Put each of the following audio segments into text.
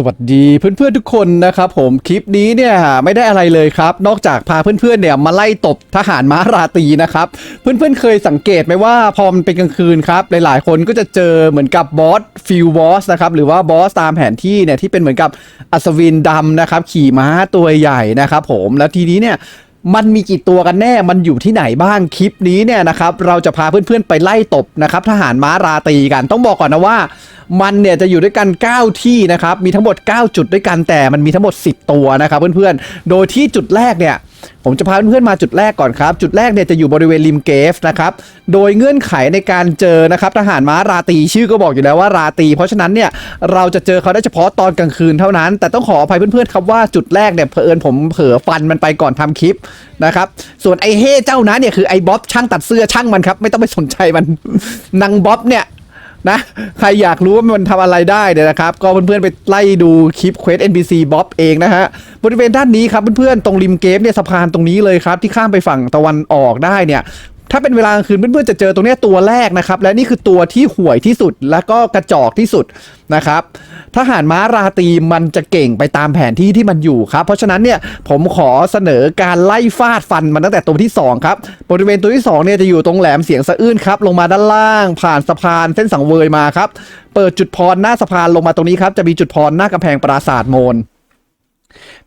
สวัสดีเพื่อนๆทุกคนนะครับผมคลิปนี้เนี่ยไม่ได้อะไรเลยครับ นอกจากพาเพื่อนๆเนี่ยมาไล่ตบทหารม้าราตรีนะครับ เพื่อนๆเคยสังเกตไหมว่าพอมันเป็นกลางคืนครับ หลายๆคนก็จะเจอเหมือนกับบอสฟิลบอสนะครับหรือว่าบอสตามแผนที่เนี่ยที่เป็นเหมือนกับอัศวินดำนะครับขี่ม้าตัวใหญ่นะครับผมแล้วทีนี้เนี่ย มันมีกี่ตัวกันแน่ มันอยู่ที่ไหนบ้าง คลิปนี้เนี่ยนะครับ เราจะพาเพื่อนๆไปไล่ตบนะครับทหารม้าราตีกัน ต้องบอกก่อนนะว่า มันเนี่ยจะอยู่ด้วยกัน 9 ที่นะครับ มีทั้งหมด 9 จุดด้วยกัน แต่มันมีทั้งหมด 10 ตัวนะครับเพื่อนๆ โดยที่จุดแรกเนี่ย ผมจะพาเพื่อนๆมาจุดแรกก่อนครับ จุดแรกเนี่ยจะอยู่บริเวณริมเกฟนะครับ โดยเงื่อนไขในการเจอนะครับทหารม้าราตีชื่อก็บอกอยู่แล้วว่าราตีเพราะฉะนั้นเนี่ยเราจะเจอเขาได้เฉพาะตอนกลางคืนเท่านั้น แต่ต้องขออภัยเพื่อนๆครับว่าจุดแรกเนี่ยเผอิญผมเผลอฟันมันไปก่อนทำคลิปนะครับส่วนไอ้เฮ่เจ้านั้นเนี่ยคือไอ้บ๊อบช่างตัดเสื้อช่างมันครับไม่ต้องไปสนใจมันนางบ๊อบเนี่ย นะ ใครอยากรู้ว่ามันทำอะไรได้เนี่ยนะครับ ก็เพื่อนๆไปไล่ดูคลิปเควส NPC บ๊อบเองนะฮะ บริเวณด้านนี้ครับเพื่อนๆตรงริมเกมเนี่ยสะพานตรงนี้เลยครับ ที่ข้ามไปฝั่งตะวันออกได้เนี่ย ถ้าเป็นเวลากลางคืนเพื่อนๆจะเจอตรงเนี้ยตัวแรกนะครับ และนี่คือตัวที่ห่วยที่สุดแล้วก็กระจอกที่สุดนะครับทหารม้าราตรีมันจะเก่งไปตามแผนที่ที่มันอยู่ครับ เพราะฉะนั้นเนี่ยผมขอเสนอการไล่ฟาดฟันมันตั้งแต่ตัวที่สองครับ บริเวณตัวที่สองเนี่ยจะอยู่ตรงแหลมเสียงสะอื้นครับลงมาด้านล่างผ่านสะพานเส้นสังเวยมาครับ เปิดจุดพรหน้าสะพานลงมาตรงนี้ครับจะมีจุดพรหน้ากำแพงปราสาทโมน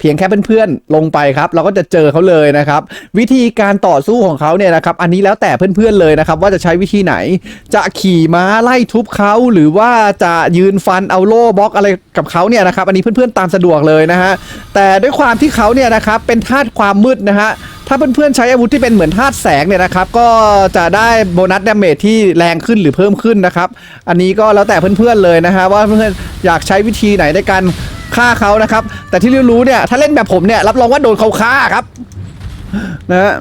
เพียงแค่เพื่อนๆลงไปครับ เราก็จะเจอเขาเลยนะครับ วิธีการต่อสู้ของเขาเนี่ยนะครับ อันนี้แล้วแต่เพื่อนๆเลยนะครับ ว่าจะใช้วิธีไหน จะขี่ม้าไล่ทุบเขาหรือว่าจะยืนฟันเอาโล่บล็อกอะไรกับเขาเนี่ยนะครับ อันนี้เพื่อนๆตามสะดวกเลยนะฮะแต่ด้วยความที่เขาเนี่ยนะครับเป็นธาตุความมืดนะฮะ ถ้าเพื่อนๆใช้อาวุธที่เป็นเหมือนธาตุแสงเนี่ยนะครับ ก็จะได้โบนัสดาเมจที่แรงขึ้นหรือเพิ่มขึ้นนะครับ อันนี้ก็แล้วแต่เพื่อนๆเลยนะฮะว่าเพื่อนๆอยากใช้วิธีไหนในการฆ่าเขานะครับ แต่ที่รู้ๆเนี่ยถ้าเล่นแบบผมเนี่ยรับรองว่าโดนเขาฆ่าครับนะฮะ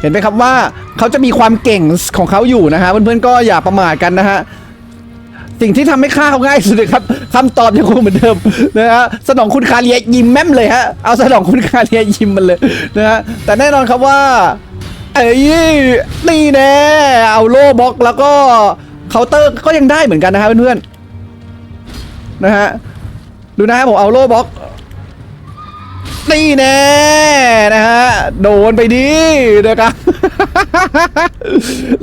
เห็นไหมครับว่าเขาจะมีความเก่งของเขาอยู่นะฮะเพื่อนๆก็อย่าประมาทกันนะฮะ สิ่งที่ทำให้ฆ่าเขาง่ายสุดเลยครับคำตอบยังคงเหมือนเดิมนะฮะสนองคุณคาเรียยิ้มแม่มเลยฮะเอาสนองคุณคาเรียยิ้มมันเลยนะฮะแต่แน่นอนครับว่าเอ้ยนี่แน่เอาโล่บล็อกแล้วก็เคาน์เตอร์ก็ยังได้เหมือนกันนะฮะเพื่อนๆนะฮะดูนะฮะผมเอาโล่บล็อก นี่แน่นะฮะ โดนไปดินะครับ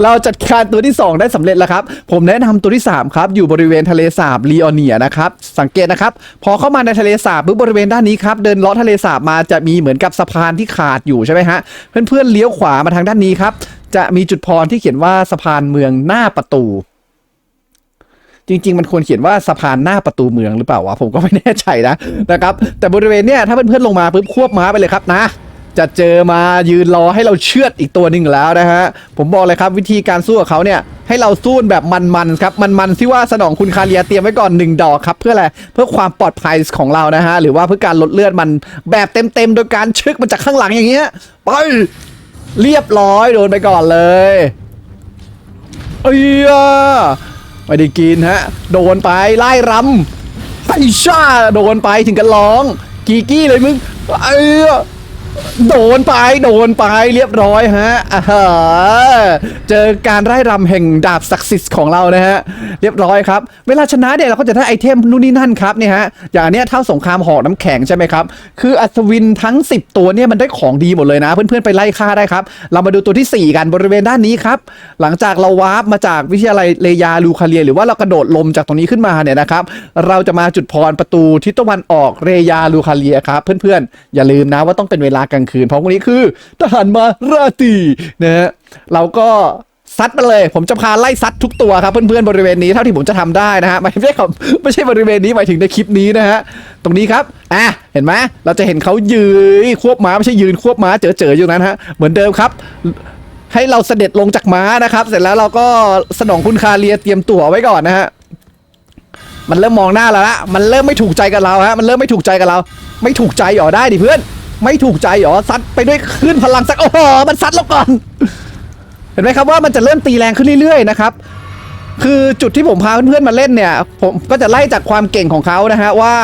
เราจัดการตัวที่ 2 ได้สำเร็จแล้วครับ ผมแนะนำตัวที่ 3 ครับ อยู่บริเวณทะเลสาบลีออเนียนะครับ สังเกตนะครับ พอเข้ามาในทะเลสาบปุ๊บบริเวณด้านนี้ครับ เดินเลาะทะเลสาบมาจะมีเหมือนกับสะพานที่ขาดอยู่ใช่ไหมฮะ เพื่อนๆเลี้ยวขวามาทางด้านนี้ครับ จะมีจุดพรที่เขียนว่าสะพานเมืองหน้าประตู จริง ๆ มันควรเขียนว่าสะพานหน้าประตูเมืองหรือเปล่าวะผมก็ไม่แน่ใจนะนะครับแต่บริเวณเนี้ยถ้าเพื่อนๆลงมาปุ๊บควบม้าไปเลยครับนะจะเจอมายืนรอให้เราเชือดอีกตัวหนึ่งแล้วนะฮะ ผมบอกเลยครับวิธีการสู้กับเขาเนี่ย ให้เราสู้แบบมันๆครับมันๆที่ว่าสนองคุณคาเรียเตรียมไว้ก่อนหนึ่งดอกครับ เพื่ออะไรเพื่อความปลอดภัยของเรานะฮะ หรือว่าเพื่อการลดเลือดมันแบบเต็มๆ โดยการชึกมันจากข้างหลังอย่างเงี้ยไปเรียบร้อยโดนไปก่อนเลยเอ้ย ไม่ได้กินฮะ โดนไปไล่รำไอ้ชาโดนไปถึงกันร้อง กีกี้เลยมึงเอ้ โดนไปโดนไปเรียบร้อยฮะเจอการไล่รำแห่งดาบศักดิ์สิทธิ์ของเรานะฮะเรียบร้อยครับ เวลาชนะเนี่ยเราก็จะได้ไอเทมนู่นนี่นั่นครับเนี่ยฮะอย่างเนี้ยเท่าสงครามหอกน้ำแข็งใช่ไหมครับคืออัศวินทั้ง 10 ตัวเนี่ยมันได้ของดีหมดเลยนะ เพื่อนๆไปไล่ฆ่าได้ครับ เรามาดูตัวทีสี่ 4 กันบริเวณด้านนี้ครับ หลังจากเราวาร์ปมาจากวิทยาลัยเลยาลูคาเลีย หรือว่าเรากระโดดลมจากตรงนี้ขึ้นมาเนี่ยนะครับเราจะมาจุดพรประตูทิศตะวันออกเรยาลูคาเลียครับเพื่อนๆอย่าลืมนะว่าต้องเป็นเวลากลางคืน เพราะวันนี้คือทหารมาราตรีนะฮะเราก็ซัดมาเลย ผมจะพาไล่ซัดทุกตัวครับเพื่อนๆบริเวณนี้เท่าที่ผมจะทำได้นะฮะไม่ใช่ครับไม่ใช่บริเวณนี้หมายถึงในคลิปนี้นะฮะตรงนี้ครับอะเห็นไหมเราจะเห็นเขายืนควบม้าไม่ใช่ยืนควบม้าเจอๆอยู่นั้นฮะเหมือนเดิมครับให้เราเสด็จลงจากม้านะครับ เสร็จแล้วเราก็สนองคุณคาเรียเตรียมตั๋วไว้ก่อนนะฮะ มันเริ่มมองหน้าเราละ มันเริ่มไม่ถูกใจกับเราฮะ มันเริ่มไม่ถูกใจกับเรา ไม่ถูกใจหรอได้ดิเพื่อน ไม่ถูกใจหรอซัดไปด้วยคลื่นพลังสักโอ้โหมันซัดเราก่อน เห็นไหมครับว่ามันจะเริ่มตีแรงขึ้นเรื่อยๆนะครับคือจุดที่ผมพาเพื่อนๆมาเล่นเนี่ย ผมก็จะไล่จากความเก่งของเขานะฮะว่า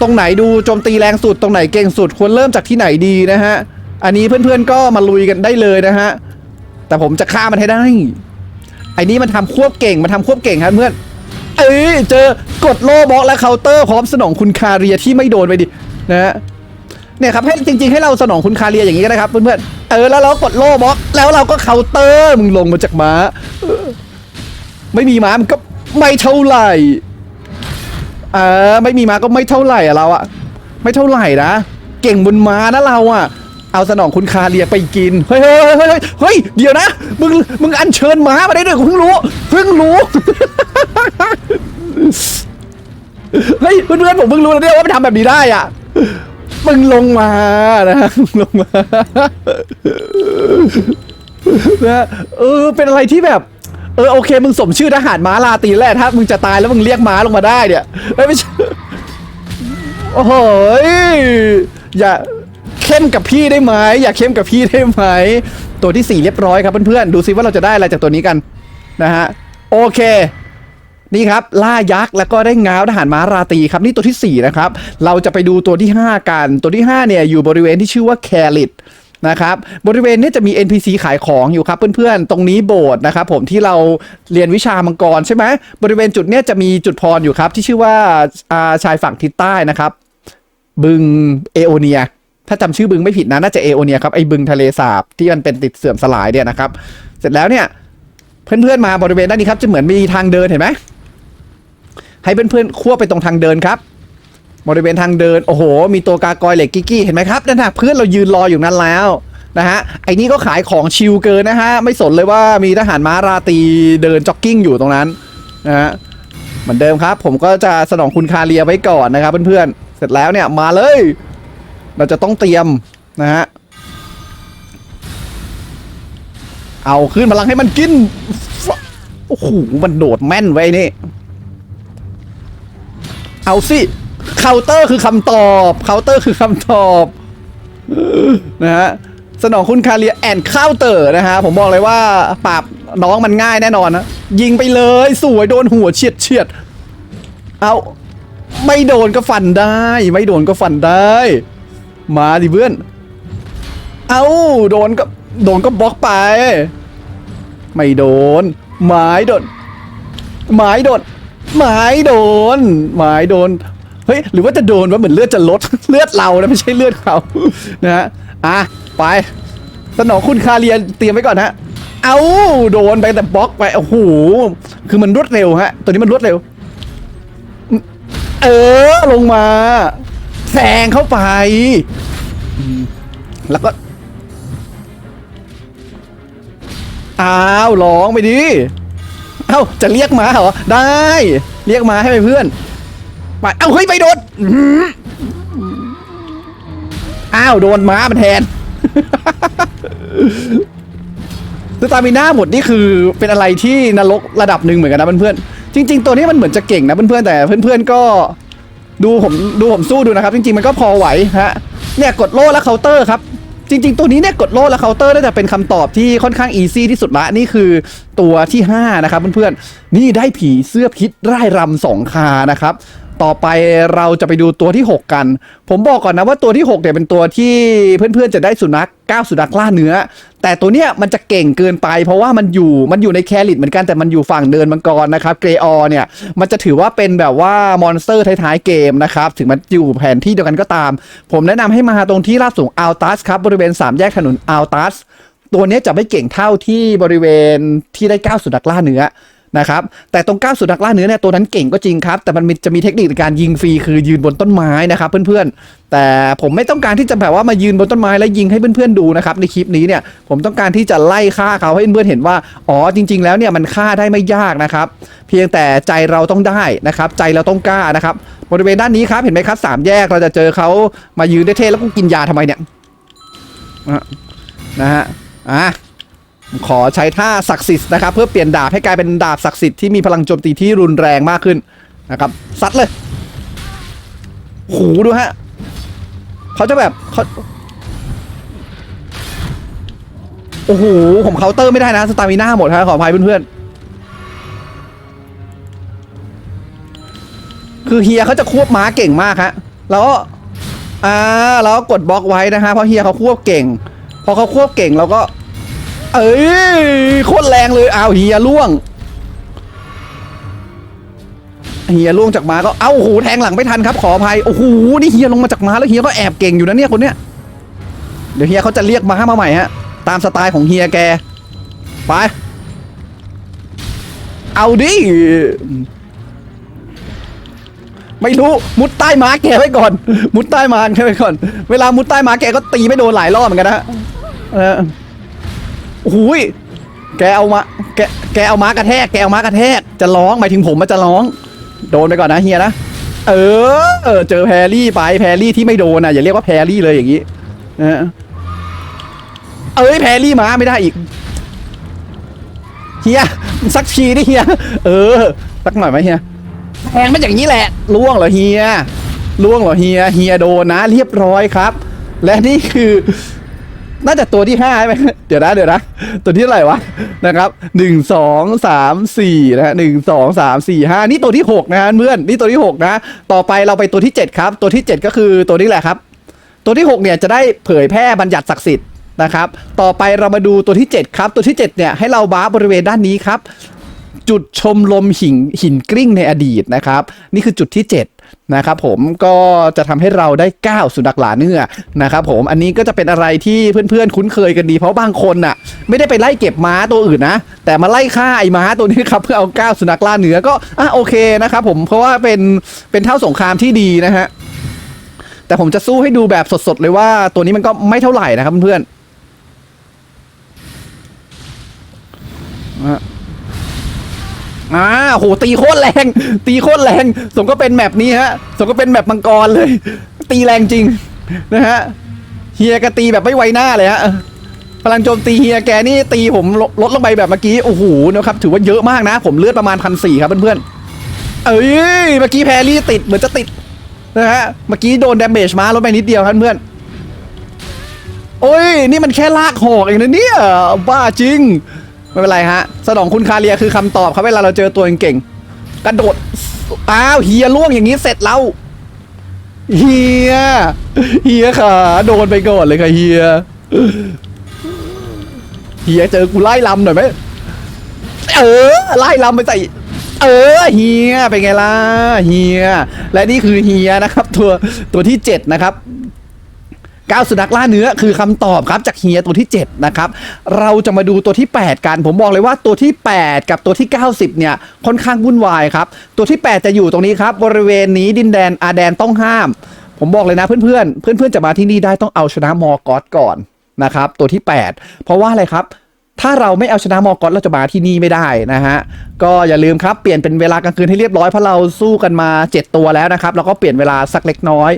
ตรงไหนดูโจมตีแรงสุดตรงไหนเก่งสุดควรเริ่มจากที่ไหนดีนะฮะอันนี้เพื่อนๆก็มาลุยกันได้เลยนะฮะแต่ผมจะฆ่ามันให้ได้ไอ้นี้มันทำควบเก่งมันทำควบเก่งครับเพื่อนเอ้ยเจอกดโล่บล็อกและเคาน์เตอร์พร้อมสนองคุณคาเรียที่ไม่โดนไปดินะฮะ เนี่ยครับให้จริง ๆ ให้เราสนองคุณคาเรียอย่างนี้ก็ได้ครับเพื่อนๆเออแล้วเรากดโล่บล็อก แล้วเราก็เคาน์เตอร์มึงลงมาจากม้าไม่มีม้ามันก็ไม่เท่าไหร่เออไม่มีม้าก็ไม่เท่าไหร่อะเราอะไม่เท่าไหร่นะเก่งบนม้านะเราอะเอาสนองคุณคาเรียไปกิน เฮ้ยเฮ้ยเฮ้ยเฮ้ยเฮ้ยเดี๋ยวนะ มึง มึงอัญเชิญม้ามาได้ด้วยกูเพิ่งรู้ เพิ่งรู้ เฮ้ยเพื่อนๆผมเพิ่งรู้แล้วเนี่ยว่ามันทำแบบนี้ได้อะ มึงลงมานะมึงลงมานะเออเป็นอะไรที่แบบ เออโอเค มึงสมชื่อทหารม้าลาตีแหละถ้ามึงจะตายแล้วมึงเรียกม้าลงมาได้เนี่ยไม่ใช่โอ้โหยอย่าเข้มกับพี่ได้ไหมอย่าเข้มกับพี่ได้ไหมตัวที่สี่เรียบร้อยครับเพื่อนๆดูซิว่าเราจะได้อะไรจากตัวนี้กันนะฮะโอเค นี่ครับล่ายักษ์แล้วก็ได้ง้าวทหารม้าราตีครับนี่ตัวที่ 4 นะครับ เราจะไปดูตัวที่ 5 กัน ตัวที่ 5 เนี่ยอยู่บริเวณที่ชื่อว่าแคลิตนะครับบริเวณนี้จะมี NPC ขายของอยู่ครับเพื่อนๆ ตรงนี้โบสถ์นะครับผมที่เราเรียนวิชามังกรใช่ไหมบริเวณจุดเนี้ยจะมีจุดพรอยู่ครับ ที่ชื่อว่าอาชายฝั่งทิศใต้นะครับ บึงเอโอเนีย ถ้าจำชื่อบึงไม่ผิดนะน่าจะเอโอเนียครับไอ้บึงทะเลสาบที่มันเป็นติดเสื่อมสลายเนี่ยนะครับ เสร็จแล้วเนี่ยเพื่อนๆมาบริเวณด้านนี้ครับจะเหมือนมีทางเดินเห็นไหม ให้เพื่อนๆควไปตรงทางเดินครับบริเวณทางเดิน โอ้โห มีตัวกากอยเหล็กกิกกี้เห็นไหมครับนั่นนะเพื่อนเรายืนรออยู่นั้นแล้วนะฮะไอ้นี่ก็ขายของชิลเกินนะฮะ ไม่สนเลยว่ามีทหารม้าราตีเดินจ็อกกิ้งอยู่ตรงนั้นนะฮะเหมือนเดิมครับ ผมก็จะสนองคุณคาเรียไว้ก่อนนะครับเพื่อนๆเสร็จแล้วเนี่ยมาเลย เราจะต้องเตรียมนะฮะเอาขึ้นพลังให้มันกินโอ้โหมันโดดแม่นไว้นี่ เอาสิเคาน์เตอร์คือคำตอบเคาน์เตอร์คือคำตอบนะฮะสนองคุณคาเรียแอนเคาน์เตอร์นะฮะผมบอกเลยว่าปราบน้องมันง่ายแน่นอนนะยิงไปเลยสวยโดนหัวเฉียดเฉียดเอาไม่โดนก็ฟันได้ ไม่โดนก็ฟันได้ มาดิเพื่อนเอาโดนก็โดนก็บล็อกไป ไม่โดนไม้โดนไม้โดน ไม้โดนไม้โดน เฮ้ย หรือว่าจะโดนว่าเหมือนเลือดจะลด เลือดเรานะไม่ใช่เลือดเขา นะฮะ อะ ไป สนองคุณคาเรียนเตรียมไว้ก่อนฮะ เอาโดนไปแต่บล็อกไป โอ้โห คือมันรวดเร็วฮะ ตัวนี้มันรวดเร็ว เออ ลงมาแซงเข้าไป แล้วก็ อ้าว ร้องไปดิ เอ้าจะเรียกม้าเหรอ ได้ เรียกม้าให้เพื่อนไปเอ้าเฮ้ยไปโดนอื้อหืออ้าวโดนม้ามันแทนสตามิน่าหมดนี่คือเป็นอะไรที่นรกระดับหนึ่งเหมือนกันนะเพื่อนๆจริง ๆ ตัวนี้มันเหมือนจะเก่งนะเพื่อนๆแต่เพื่อนๆก็ดูผมดูผมสู้ดูนะครับ จริงๆมันก็พอไหวฮะเนี่ยกดโล่และเคาน์เตอร์ครับ จริง ๆ ตัวนี้เนี่ยกดโลดและเคาน์เตอร์น่าจะเป็นคำตอบที่ค่อนข้างอีซี่ที่สุดละนี่คือตัวที่ 5 นะครับเพื่อนๆนี่ได้ผีเสื้อพิษร่ายรำสองคานะครับ ต่อไปเราจะไปดูตัวที่ 6 กัน ผมบอกก่อนนะว่าตัวที่6เนี่ยเป็นตัวที่เพื่อนๆจะได้สุนัขก้าสุนัขล่าเนื้อ แต่ตัวเนี้ยมันจะเก่งเกินไป เพราะว่ามันอยู่มันอยู่ในแคลิตเหมือนกันแต่มันอยู่ฝั่งเดินมังกรนะครับเกรออเนี่ยมันจะถือว่าเป็นแบบว่ามอนสเตอร์ท้ายๆเกมนะครับถึงมันอยู่แผนที่เดียวกันก็ตาม ผมแนะนำให้มาตรงที่ราบสูงอัลตัสครับบริเวณสามแยกถนนอัลตัสตัวเนี้ยจะไม่เก่งเท่าที่บริเวณที่ได้ก้าสุนัขล่าเนื้อ นะครับแต่ตรงก้าวสุนัขล่าเนื้อเนี่ยตัวนั้นเก่งก็จริงครับ แต่มันมีจะมีเทคนิคในการยิงฟรีคือยืนบนต้นไม้นะครับ เพื่อนๆ แต่ผมไม่ต้องการที่จะแบบว่ามายืนบนต้นไม้แล้วยิงให้เพื่อนๆดูนะครับในคลิปนี้เนี่ยผมต้องการที่จะไล่ฆ่าเขาให้เพื่อนๆเห็นว่าอ๋อจริง ๆ แล้วเนี่ยมันฆ่าได้ไม่ยากนะครับ เพียงแต่ใจเราต้องได้นะครับ ใจเราต้องกล้านะครับบริเวณด้านนี้ครับเห็นไหมครับสามแยกเราจะเจอเขามายืนได้เท่แล้วก็กินยาทำไมเนี่ยนะฮะอะ ขอใช้ท่าศักดิ์สิทธิ์นะครับเพื่อเปลี่ยนดาบให้กลายเป็นดาบศักดิ์สิทธิ์ที่มีพลังโจมตีที่รุนแรงมากขึ้นนะครับซัดเลยโหดูฮะเขาจะแบบเขาโอ้โหผมเคาน์เตอร์ไม่ได้นะสตามิน่าหมดครับขออภัยเพื่อนๆคือเฮียเขาจะควบม้าเก่งมากฮะแล้วอ่าแล้วกดบล็อกไว้นะฮะเพราะเฮียเขาควบเก่ง พอเขาควบเก่งเราก็ เอ้ยโคตรแรงเลยอ้าวเฮียล่วงเฮียล่วงจากม้าก็เอ้าโอ้โหแทงหลังไม่ทันครับขออภัยโอ้โหนี่เฮียลงมาจากม้าแล้วเฮียก็แอบเก่งอยู่นะเนี่ยคนเนี้ยเดี๋ยวเฮียเขาจะเรียกม้ามาใหม่ฮะตามสไตล์ของเฮียแกไปเอาดิไม่รู้มุดใต้ม้าแกไว้ก่อน มุดใต้ม้าแกไว้ก่อน เวลามุดใต้ม้าแกก็ตีไม่โดนหลายรอบเหมือนกันนะเออ โอ้โหยแกเอามาแกแกเอาม้ากระแทก แกเอาม้ากระแทก จะร้องหมายถึงผมมันจะร้อง โดนไปก่อนนะเฮียนะ เออเออเจอแพรรี่ไปแพรรี่ที่ไม่โดนอะอย่าเรียกว่าแพรรี่เลยอย่างนี้เออเอ้ยแพรรี่มาไม่ได้อีกเฮียสักทีดิเฮียเออสักหน่อยไหมเฮียแทงมันอย่างนี้แหละล่วงเหรอเฮียล่วงเหรอเฮียเฮียโดนนะเรียบร้อยครับ และนี่คือ น่าจะตัวที่ห้าใช่ไหมเดี๋ยวนะเดี๋ยวนะตัวที่เท่าไหร่วะนะครับหนึ่งสองสามสี่นะฮะหนึ่งสองสามสี่ห้านี่ตัวที่หกนะฮะเพื่อนนี่ตัวที่หกนะต่อไปเราไปตัวที่เจ็ดครับ ตัวที่เจ็ดก็คือตัวนี้แหละครับ ตัวที่หกเนี่ยจะได้เผยแพร่บัญญัติศักดิ์สิทธิ์นะครับ ต่อไปเรามาดูตัวที่เจ็ดครับ ตัวที่เจ็ดเนี่ยให้เราบ้าบริเวณด้านนี้ครับ จุดชมลมหินหินกริ้งในอดีตนะครับ นี่คือจุดที่7 นะครับผมก็จะทำให้เราได้ก้าวสุนัขหลาเนื้อนะครับผมอันนี้ก็จะเป็นอะไรที่เพื่อนๆ คุ้นเคยกันดี เพราะบางคนน่ะ ไม่ได้ไปไล่เก็บม้าตัวอื่นนะ แต่มาไล่ฆ่าไอ้ม้าตัวนี้ครับเพื่อเอาก้าวสุนัขล่าเนื้อก็อะโอเคนะครับผมเพราะว่าเป็นเป็นเท่าสงครามที่ดีนะฮะแต่ผมจะสู้ให้ดูแบบสดๆเลยว่าตัวนี้มันก็ไม่เท่าไหร่นะครับเพื่อนๆ อ่าโหตีโคตรแรง ตีโคตรแรง สมก็เป็นแมปนี้ฮะ สมก็เป็นแมปมังกรเลย ตีแรงจริงนะฮะ เฮียก็ตีแบบไม่ไวหน้าเลยฮะ พลังโจมตีเฮียแกนี่ตีผมลดลดลงไปแบบเมื่อกี้ โอ้โหนะครับ ถือว่าเยอะมากนะ ผมเลือดประมาณพันสี่ครับเพื่อนๆ เอ้ย เมื่อกี้แพรรี่ติดเหมือนจะติดนะฮะ เมื่อกี้โดนดาเมจมาลดไปนิดเดียวครับเพื่อนโอ้ย นี่มันแค่ลากหอกเองนะเนี่ย บ้าจริง ไม่เป็นไรฮะ สนองคุณคาเรียคือคำตอบครับเวลาเราเจอตัวเก่งๆกระโดด อ้าวเฮียล่วงอย่างนี้เสร็จแล้วเฮียเฮียขาโดนไปก่อนเลยค่ะเฮียเฮียเจอกูไล่ลำหน่อยไหมเออไล่ลำไปใส่เออเฮียเป็นไงล่ะเฮียและนี่คือเฮียนะครับ ตัวตัวที่ 7 นะครับ ก้าวสุนัขล่าเนื้อคือคำตอบครับจากเฮียตัวที่ 7 นะครับ เราจะมาดูตัวที่ 8 กัน ผมบอกเลยว่าตัวที่ 8 กับตัวที่ 90 เนี่ย ค่อนข้างวุ่นวายครับ ตัวที่ 8 จะอยู่ตรงนี้ครับ บริเวณนี้ดินแดนอาแดนต้องห้าม ผมบอกเลยนะเพื่อนๆ เพื่อนๆ จะมาที่นี่ได้ต้องเอาชนะมอกอสก่อนนะครับ ตัวที่ 8 เพราะว่าอะไรครับ ถ้าเราไม่เอาชนะมอร์กอสเราจะมาที่นี่ไม่ได้นะฮะ ก็อย่าลืมครับเปลี่ยนเป็นเวลากลางคืนให้เรียบร้อยเพราะเราสู้กันมา 7 ตัวแล้วนะครับแล้วก็เปลี่ยนเวลาสักเล็กน้อย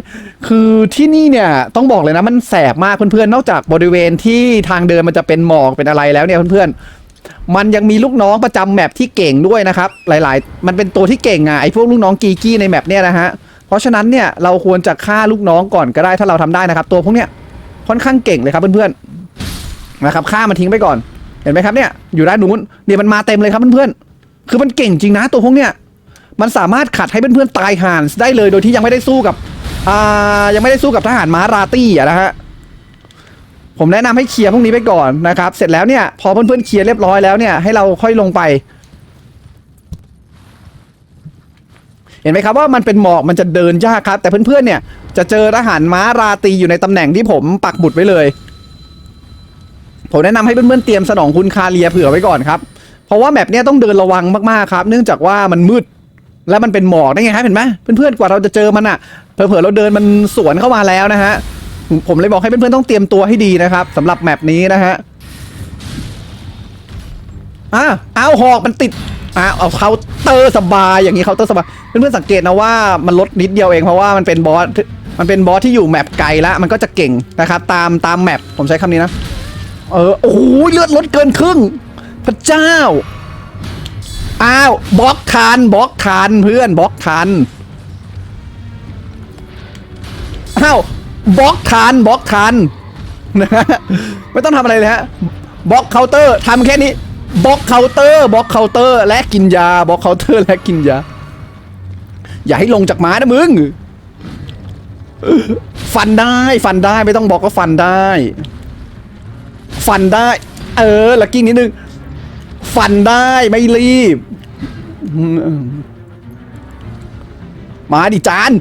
คือที่นี่เนี่ยต้องบอกเลยนะมันแสบมากเพื่อนๆนอกจากบริเวณที่ทางเดินมันจะเป็นหมอกเป็นอะไรแล้วเนี่ยเพื่อนๆมันยังมีลูกน้องประจำแมปที่เก่งด้วยนะครับหลาย ๆ มันเป็นตัวที่เก่งอะไอ้พวกลูกน้องกีกี้ในแมปเนี่ยนะฮะเพราะฉะนั้นเนี่ยเราควรจะฆ่าลูกน้องก่อนก็ได้ถ้าเราทำได้นะครับ ตัวพวกเนี้ยค่อนข้างเก่งเลยครับเพื่อนๆนะครับฆ่ามันทิ้งไปก่อน เห็นไหมครับเนี่ยอยู่ด้านนู้นเนี่ยมันมาเต็มเลยครับเพื่อนๆคือมันเก่งจริงนะตัวพวกเนี้ยมันสามารถขัดให้เพื่อนๆตายห่านได้เลยโดยที่ยังไม่ได้สู้กับอ่ายังไม่ได้สู้กับทหารม้าราตี้อะนะฮะผมแนะนำให้เคลียร์พวกนี้ไปก่อนนะครับ เสร็จแล้วเนี่ยพอเพื่อนๆเคลียร์เรียบร้อยแล้วเนี่ยให้เราค่อยลงไป เห็นไหมครับว่ามันเป็นหมอกมันจะเดินยากครับ แต่เพื่อนๆเนี่ยจะเจอทหารม้าราตีอยู่ในตำแหน่งที่ผมปักหมุดไว้เลย ผมแนะนำให้เพื่อนๆเตรียมสนองคุณคาเรียเผื่อไว้ก่อนครับ เพราะว่าแมปเนี้ยต้องเดินระวังมากๆครับ เนื่องจากว่ามันมืด และมันเป็นหมอกได้ไงครับเห็นไหมเพื่อนๆกว่าเราจะเจอมันอะเผลอเราเดินมันสวนเข้ามาแล้วนะฮะผมเลยบอกให้เพื่อนๆต้องเตรียมตัวให้ดีนะครับสำหรับแมปนี้นะฮะอะเอาหอกมันติดอะเอาเคาเตอร์สบายอย่างนี้เคาเตอร์สบายเพื่อนๆสังเกตนะว่ามันลดนิดเดียวเองเพราะว่ามันเป็นบอสมันเป็นบอสที่อยู่แมปไกลแล้วมันก็จะเก่งนะครับ ตามตามแมปผมใช้คำนี้นะ เออ โอ้โหเลือดลดเกินครึ่ง พระเจ้า อ้าวบล็อกทันบล็อกทันเพื่อนบล็อกทันอ้าวบล็อกทันบล็อกทันนะฮะไม่ต้องทำอะไรเลยฮะบล็อกเคาน์เตอร์ทำแค่นี้บล็อกเคาน์เตอร์บล็อกเคาน์เตอร์ และกินยาบล็อกเคาน์เตอร์และกินยา อย่าให้ลงจากม้านะมึง ฟันได้ฟันได้ไม่ต้องบอกก็ฟันได้ ฟันได้ เออลักกิ้งนิดนึง ฟันได้ไม่รีบมมาดิจาน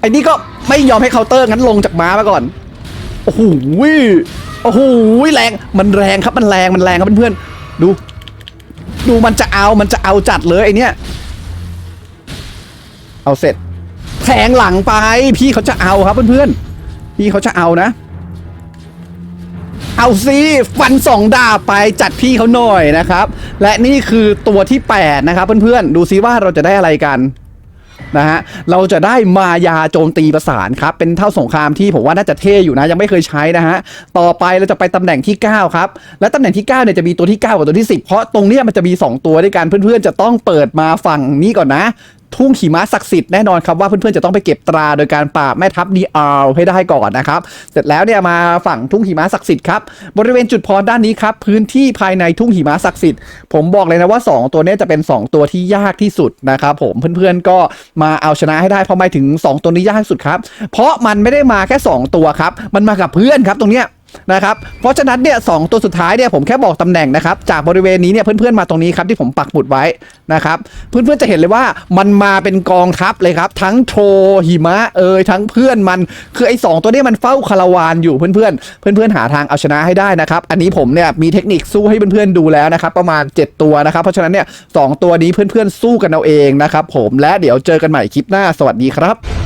ไอ้นี่ก็ไม่ยอมให้เคาน์เตอร์งั้นลงจากม้ามาก่อน โอ้โหโอ้โหแรง มันแรงครับมันแรงมันแรงครับเพื่อนๆดู ดูมันจะเอามันจะเอาจัดเลยไอเนี้ยเอาเสร็จแทงหลังไป พี่เขาจะเอาครับเพื่อนๆพี่เขาจะเอานะ เอาสิฟันสองดาบไปจัดพี่เขาหน่อยนะครับ และนี่คือตัวที่ 8 นะครับเพื่อนๆ ดูซิว่าเราจะได้อะไรกันนะฮะเราจะได้มายาโจมตีประสานครับ เป็นเท่าสงครามที่ผมว่าน่าจะเท่อยู่นะ ยังไม่เคยใช้นะฮะ ต่อไปเราจะไปตำแหน่งที่ 9 ครับ และตำแหน่งที่ 9 เนี่ยจะมีตัวที่ 9 กับตัวที่ 10 เพราะตรงนี้มันจะมี 2 ตัวด้วยกันเพื่อนๆ จะต้องเปิดมาฝั่งนี้ก่อนนะ ทุ่งขี่ม้าศักดิ์สิทธิ์แน่นอนครับว่าเพื่อนๆจะต้องไปเก็บตราโดยการปราบแม่ทัพดีอาร์ให้ได้ก่อนนะครับ เสร็จแล้วเนี่ยมาฝั่งทุ่งหิมะศักดิ์สิทธิ์ครับบริเวณจุดพรด้านนี้ครับพื้นที่ภายในทุ่งหิมะศักดิ์สิทธิ์ผมบอกเลยนะว่า 2 ตัวนี้จะเป็น 2 ตัวที่ยากที่สุดนะครับผมเพื่อนๆก็มาเอาชนะให้ได้เพราะหมายถึง 2 ตัวนี้ยากที่สุดครับเพราะมันไม่ได้มาแค่ 2 ตัวครับมันมากับเพื่อนครับตรงเนี้ย นะครับเพราะฉะนั้นเนี่ยสองตัวสุดท้ายเนี่ยผมแค่บอกตำแหน่งนะครับจากบริเวณนี้เนี่ยเพื่อนๆมาตรงนี้ครับที่ผมปักหมุดไว้นะครับเพื่อนๆจะเห็นเลยว่ามันมาเป็นกองทัพเลยครับ ทั้งโทรหิมะเอยทั้งเพื่อนมันคือไอ้สองตัวนี้มันเฝ้าคาราวานอยู่เพื่อนๆเพื่อนๆหาทางเอาชนะให้ได้นะครับ อันนี้ผมเนี่ยมีเทคนิคสู้ให้เพื่อนๆดูแล้วนะครับประมาณ 7 ตัวนะครับ เพราะฉะนั้นเนี่ยสองตัวนี้เพื่อนๆสู้กันเอาเองนะครับผมและเดี๋ยวเจอกันใหม่คลิปหน้าสวัสดีครับ